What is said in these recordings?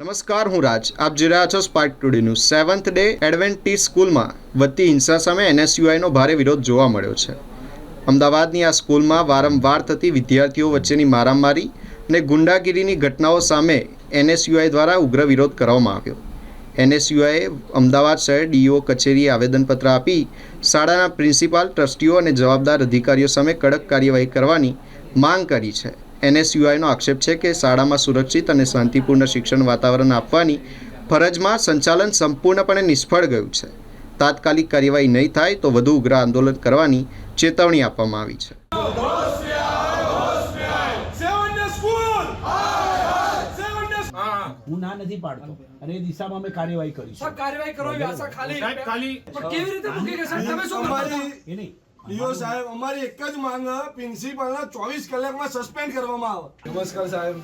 નમસ્કાર, હું રાજ. આપ જોઈ રહ્યા છો Spark today news seventh day Adventist સ્કૂલમાં વધતી હિંસા સામે એનએસયુઆઈનો ભારે વિરોધ જોવા મળ્યો છે. અમદાવાદની આ સ્કૂલમાં વારંવાર થતી વિદ્યાર્થીઓ વચ્ચેની મારામારી અને ગુંડાગીરીની ઘટનાઓ સામે એનએસયુઆઈ દ્વારા ઉગ્ર વિરોધ કરવામાં આવ્યો. એનએસયુઆઈએ અમદાવાદ શહેર ડીઓ કચેરીએ આવેદનપત્ર આપી શાળાના પ્રિન્સિપાલ, ટ્રસ્ટીઓ અને જવાબદાર અધિકારીઓ સામે કડક કાર્યવાહી કરવાની માંગ કરી છે. એનએસયુઆઈનો આક્ષેપ છે કે શાળામાં સુરક્ષિત અને શાંતિપૂર્ણ શિક્ષણ વાતાવરણ આપવાની ફરજમાં સંચાલન સંપૂર્ણપણે નિષ્ફળ ગયું છે. તાત્કાલિક કાર્યવાહી નહીં થાય તો વધુ ઉગ્ર આંદોલન કરવાની ચેતવણી આપવામાં આવી છે! હું ના નથી પાડતો અને એ દિશામાં અમે કાર્યવાહી કરીશું. કાર્યવાહી કરો ખાલી. ખાલી- પણ કેવી રીતે મૂકી તમે શું એ નહીં. ડીઓ સાહેબ અમારી એક જ માંગ પ્રિન્સિપાલ ના ચોવીસ કલાકમાં સસ્પેન્ડ કરવામાં આવે. નમસ્કાર સાહેબ.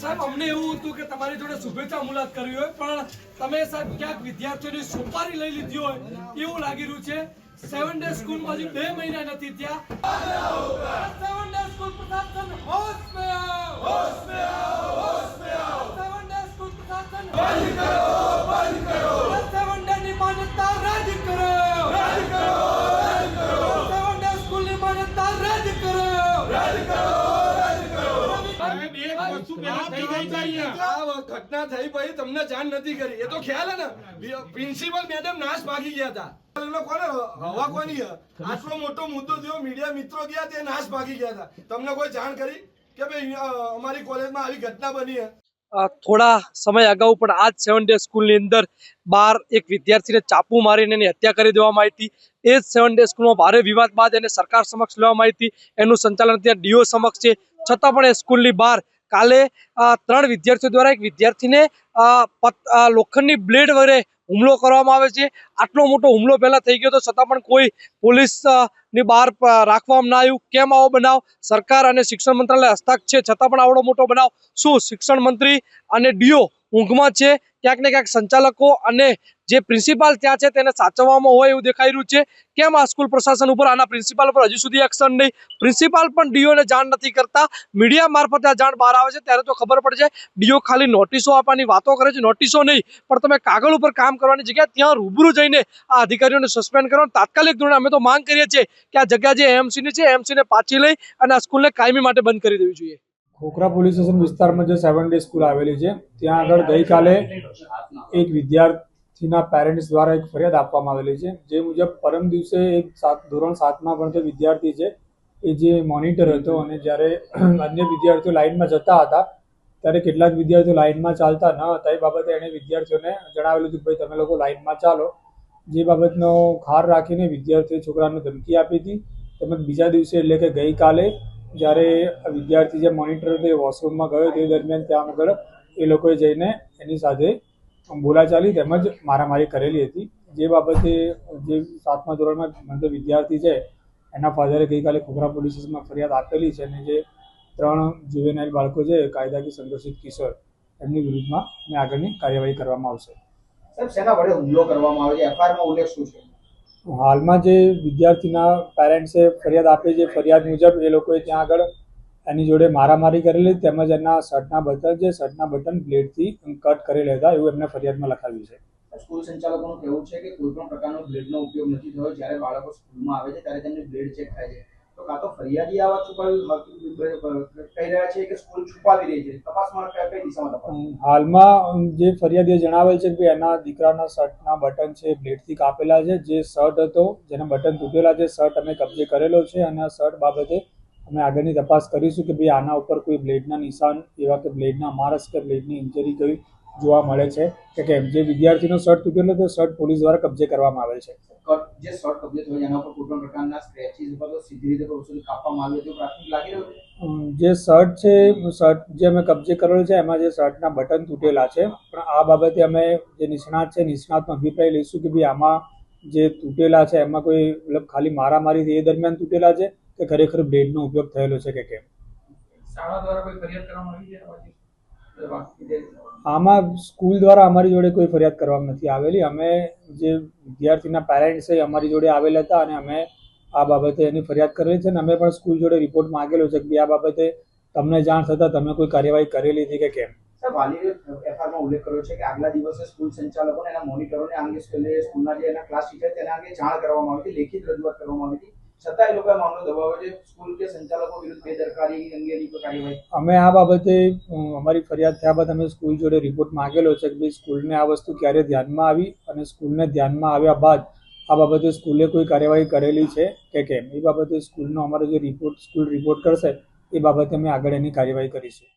સાહેબ અમને એવું હતું કે તમારી જોડે શુભેચ્છા મુલાકાત કરવી હોય પણ તમે સાહેબ ક્યાંક વિદ્યાર્થીઓની સોપારી લઈ લીધી હોય એવું લાગી રહ્યું છે. સેવન ડે સ્કૂલમાં બે મહિના નથી ત્યાં સેવન ડે સ્કૂલ પ્રશાસન હોશ ઘટના થઈ પછી તમને જાણ નથી કરી. એ તો ખ્યાલ ને? પ્રિન્સિપલ મેડમ નાશ ભાગી ગયા હતા. કોને? હવા કોની આટલો મોટો મુદ્દો થયો મીડિયા મિત્રો ગયા તે નાશ ભાગી ગયા હતા. તમને કોઈ જાણ કરી કે ભાઈ અમારી કોલેજમાં આવી ઘટના બની થોડા સમય અગાઉ પણ આજ સેવન ડે સ્કૂલની અંદર બાર એક વિદ્યાર્થીને ચાપુ મારીને એની હત્યા કરી દેવામાં આવી હતી. એ જ સેવન ડે સ્કૂલમાં ભારે વિવાદ બાદ એને સરકાર સમક્ષ લેવામાં આવી હતી. એનું સંચાલન ત્યાં ડીઓ સમક્ષ છે. છતાં પણ એ સ્કૂલની બહાર કાલે ત્રણ વિદ્યાર્થીઓ દ્વારા એક વિદ્યાર્થીને લોખંડની બ્લેડ વડે હુમલો કરવામાં આવે છે. આટલો મોટો હુમલો પહેલાં થઈ ગયો તો છતાં પણ કોઈ પોલીસની બહાર રાખવામાં ના આવ્યું. કેમ આવો બનાવ? સરકાર અને શિક્ષણ મંત્રાલય હસ્તાક છે. છતાં પણ આવડો મોટો બનાવ. શું શિક્ષણ મંત્રી અને ડીઓ ઊંઘમાં છે. ક્યાંક ને ક્યાંક સંચાલકો અને જે પ્રિન્સિપાલ ત્યાં છે તેને સાચવવામાં હોય એવું દેખાઈ રહ્યું છે. કેમ આ સ્કૂલ પ્રશાસન ઉપર આના પ્રિન્સિપાલ પર હજુ સુધી એક્શન નહીં? પ્રિન્સિપાલ પણ ડીઓને જાણ નથી કરતા. મીડિયા મારફતે આ જાણ બહાર આવે છે. ત્યારે તો ખબર પડશે ડીઓ ખાલી નોટિસો આપવાની વાતો કરે છે. નોટિસો નહીં, પણ તમે કાગળ ઉપર કામ કરવાની જગ્યાએ ત્યાં રૂબરૂ જઈને આ અધિકારીઓને સસ્પેન્ડ કરવાનું તાત્કાલિક ધોરણે અમે તો માંગ કરીએ છીએ કે આ જગ્યા જે એમસીની છે એમસીને પાછી લઈ અને આ સ્કૂલને કાયમી માટે બંધ કરી દેવી જોઈએ. ખોખરા પોલીસ સ્ટેશન વિસ્તારમાં જે સેવન ડે સ્કૂલ આવેલી છે, ત્યાં આગળ ગઈકાલે એક વિદ્યાર્થીના પેરેન્ટ્સ દ્વારા એક ફરિયાદ આપવામાં આવેલી છે, જે મુજબ પરમ દિવસે એક સાત, ધોરણ સાતમાં ભણતો વિદ્યાર્થી છે, એ જે મોનિટર હતો અને જ્યારે અન્ય વિદ્યાર્થીઓ લાઇનમાં જતા હતા, ત્યારે કેટલાક વિદ્યાર્થીઓ લાઇનમાં ચાલતા ન હતા, એ બાબતે એણે વિદ્યાર્થીઓને જણાવેલું હતું ભાઈ, તમે લોકો લાઇનમાં ચાલો. જે બાબતનો ખાર રાખીને વિદ્યાર્થીઓ છોકરાને ધમકી આપી હતી. તેમજ બીજા દિવસે એટલે કે ગઈકાલે જ્યારે વિદ્યાર્થી જે મોનિટર એ વોશરૂમમાં ગયો તે દરમિયાન ત્યાં આગળ એ લોકોએ જઈને એની સાથે બોલાચાલી તેમજ મારામારી કરેલી હતી. જે બાબતે જે સાતમા ધોરણમાં ભણતો વિદ્યાર્થી છે, એના ફાધરે ગઈકાલે ખોખરા પોલીસ સ્ટેશનમાં ફરિયાદ આપેલી છે અને જે ત્રણ જુવેનાઇલ બાળકો છે કાયદાકી સંઘર્ષિત કિશોર, એમની વિરુદ્ધમાં આગળની કાર્યવાહી કરવામાં આવશે. સાહેબ, શેના વડે હુમલો કરવામાં આવે છે? એફઆઈઆરમાં ઉલ્લેખ શું છે? હાલમાં જે વિદ્યાર્થીના પેરેન્ટ્સે ફરિયાદ આપી છે, ફરિયાદ મુજબ એ લોકોએ ત્યાં આગળ એની જોડે મારામારી કરેલી તેમજ એના શર્ટના બટન જે શર્ટના બટન બ્લેડથી કટ કરી લેતા એવું એમને ફરિયાદમાં લખાવ્યું છે. સ્કૂલ સંચાલકોનું કહેવું છે કે કોઈ પણ પ્રકારનો બ્લેડનો ઉપયોગ નથી થયો. જ્યારે બાળકો સ્કૂલમાં આવે છે, ત્યારે તેમની બ્લેડ ચેક થાય છે. તો કાં તો ફરિયાદી આવા છુપાવી કહી રહ્યા છે કે સ્કૂલ છુપાવી રહી છે. તપાસમાં કઈ દિશામાં હાલમાં જે ફરિયાદીએ જણાવેલ છે કે એના દીકરાના શર્ટના બટન છે, બ્લેડથી કાપેલા છે. જે શર્ટ હતો, જેના બટન તૂટેલા છે, શર્ટ અમે કબજે કરેલો છે અને આ શર્ટ બાબતે અમે આગળની તપાસ કરીશું કે ભાઈ આના ઉપર કોઈ બ્લેડના નિશાન, એવા કે બ્લેડના મારસ કે બ્લેડની ઇન્જરી કઈ જોવા મળે છે કે કેમ? જે વિદ્યાર્થીનો શર્ટ તૂટેલો તો શર્ટ પોલીસ દ્વારા કબજે કરવામાં આવેલ છે. જે શર્ટ કબજે થયો એના પર કોઈપણ પ્રકારના સ્ક્રેચીસ ઉપર સીધી રીતે વસ્તુ કાપવામાં આવી હતી પ્રાથમિક લાગી રહ્યું છે? જે શર્ટ છે શર્ટ જે અમે કબજે કરેલો છે એમાં જે શર્ટના બટન તૂટેલા છે. પણ આ બાબતે અમે જે નિષ્ણાત છે નિષ્ણાતનો અભિપ્રાય લઈશું કે ભાઈ આમાં જે તૂટેલા છે એમાં કોઈ મતલબ ખાલી મારામારી થઈ એ દરમિયાન તૂટેલા છે કે ખરેખર બ્લેડનો ઉપયોગ થયેલો છે કે કેમ? શાળા દ્વારા કોઈ ફરિયાદ કરવામાં આવી છે? આમાં સ્કૂલ દ્વારા અમારી જોડે કોઈ ફરિયાદ કરવામાં નથી આવેલી. અમે જે વિદ્યાર્થીના પેરેન્ટ્સ છે અમારી જોડે આવેલા હતા અને અમે આ બાબતે એની ફરિયાદ કરેલી છે અને અમે પણ સ્કૂલ જોડે રિપોર્ટ માંગેલો છે કે આ બાબતે તમને જાણ થતાં તમે કોઈ કાર્યવાહી કરેલી હતી કે કેમ? ઉલ્લેખ કર્યો છે કે આગલા દિવસે સ્કૂલ સંચાલકોને એના મોનિટરોને આ અંગે સ્કૂલના જે એના ક્લાસ ટીચર તેના અંગે જાણ કરવામાં આવી હતી, લેખિત રજૂઆત કરવામાં આવી હતી. અમે આ બાબતે અમારી ફરિયાદ થયા બાદ અમે સ્કૂલ જોડે રિપોર્ટ માંગેલો છે કે ભાઈ સ્કૂલને આ વસ્તુ ક્યારે ધ્યાનમાં આવી અને સ્કૂલને ધ્યાનમાં આવ્યા બાદ આ બાબતે સ્કૂલે કોઈ કાર્યવાહી કરેલી છે કે કેમ? એ બાબતે સ્કૂલનો અમારો જે રિપોર્ટ સ્કૂલ રિપોર્ટ કરશે, એ બાબતે અમે આગળ એની કાર્યવાહી કરીશું.